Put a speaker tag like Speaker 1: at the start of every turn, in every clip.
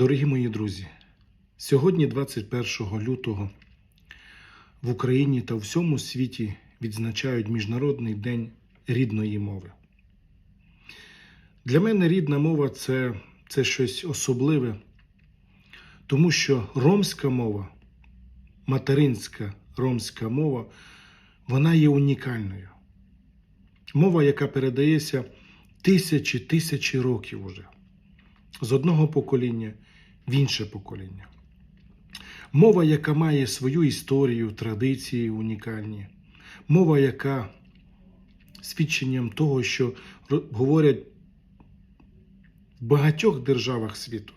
Speaker 1: Дорогі мої друзі, сьогодні, 21 лютого, в Україні та всьому світі відзначають Міжнародний день рідної мови. Для мене рідна мова це, це щось особливе, тому що ромська мова, материнська ромська мова, вона є унікальною. Мова, яка передається тисячі тисячі років уже з одного покоління в інше покоління. Мова, яка має свою історію, традиції унікальні, мова, яка свідченням того, що говорять в багатьох державах світу.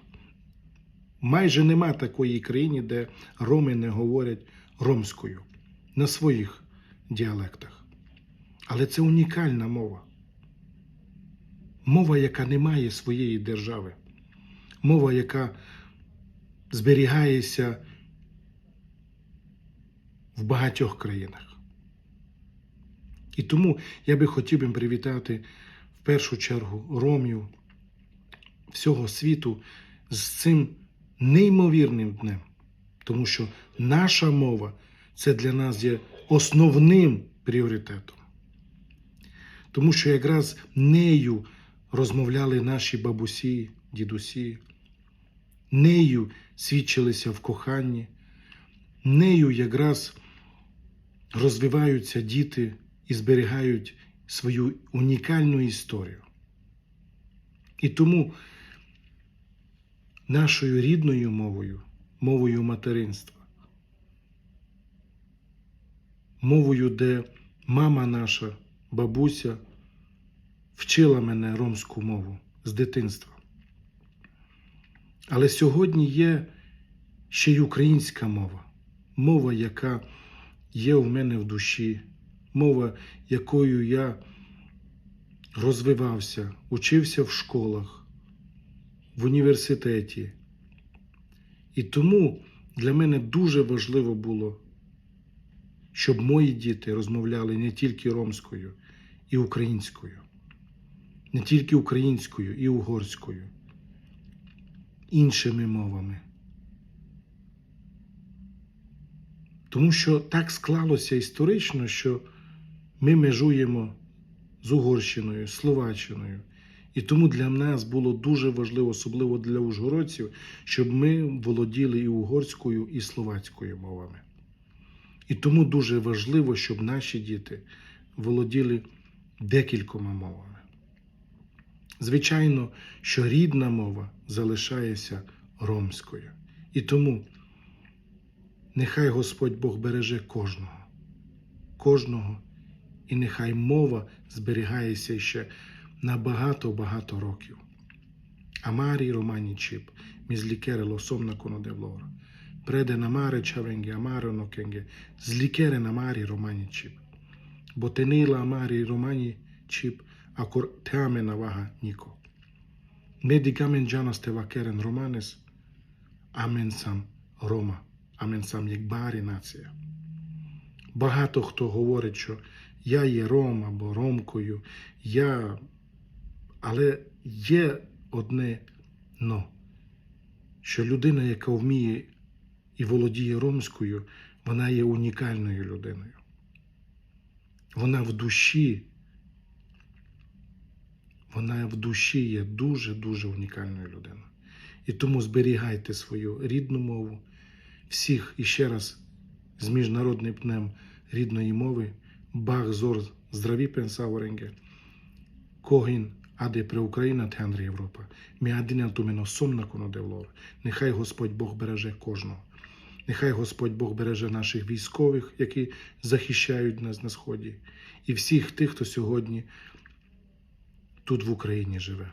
Speaker 1: Майже нема такої країни, де роми не говорять ромською на своїх діалектах. Але це унікальна мова. Мова, яка не має своєї держави. Мова, яка зберігається в багатьох країнах. І тому я би хотів би привітати в першу чергу ромів всього світу з цим неймовірним днем, тому що наша мова це для нас є основним пріоритетом. Тому що якраз нею розмовляли наші бабусі, дідусі, нею свідчилися в коханні, нею якраз розвиваються діти і зберігають свою унікальну історію. І тому нашою рідною мовою, мовою материнства, мовою, де мама наша, бабуся вчила мене ромську мову з дитинства. Але сьогодні є ще й українська мова, мова, яка є у мене в душі, мова, якою я розвивався, учився в школах, в університеті. І тому для мене дуже важливо було, щоб мої діти розмовляли не тільки ромською і українською, не тільки українською і угорською, іншими мовами. Тому що так склалося історично, що ми межуємо з Угорщиною, Словаччиною. І тому для нас було дуже важливо, особливо для ужгородців, щоб ми володіли і угорською, і словацькою мовами. І тому дуже важливо, щоб наші діти володіли декількома мовами. Звичайно, що рідна мова залишається ромською. І тому нехай Господь Бог береже кожного, кожного, і нехай мова зберігається ще на багато-багато років. Амарі романі чіп, мізлікере лосом на конодевлора. Преде на маре чавенге, амаре нокенге, злікере на марі романі чіп. Кор теаме ніко. Не дигамен джанас вакерен романес, амен сам Рома, амен сам як барі нація. Багато хто говорить, що я є Ром або Ромкою, я. Але є одне но, що людина, яка вміє і володіє ромською, вона є унікальною людиною. Вона в душі, вона в душі є дуже-дуже унікальною людиною. І тому зберігайте свою рідну мову, всіх іще раз з Міжнародним днем рідної мови, Бах зор здраві пенсаворенге, Когін аде при Україна тенр Європа. Мі адинел тумено сумна конодевлор. Нехай Господь Бог береже кожного. Нехай Господь Бог береже наших військових, які захищають нас на сході, і всіх тих, хто сьогодні тут в Україні живе.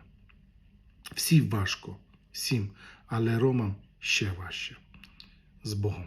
Speaker 1: Всім важко, всім, але ромам ще важче. З Богом.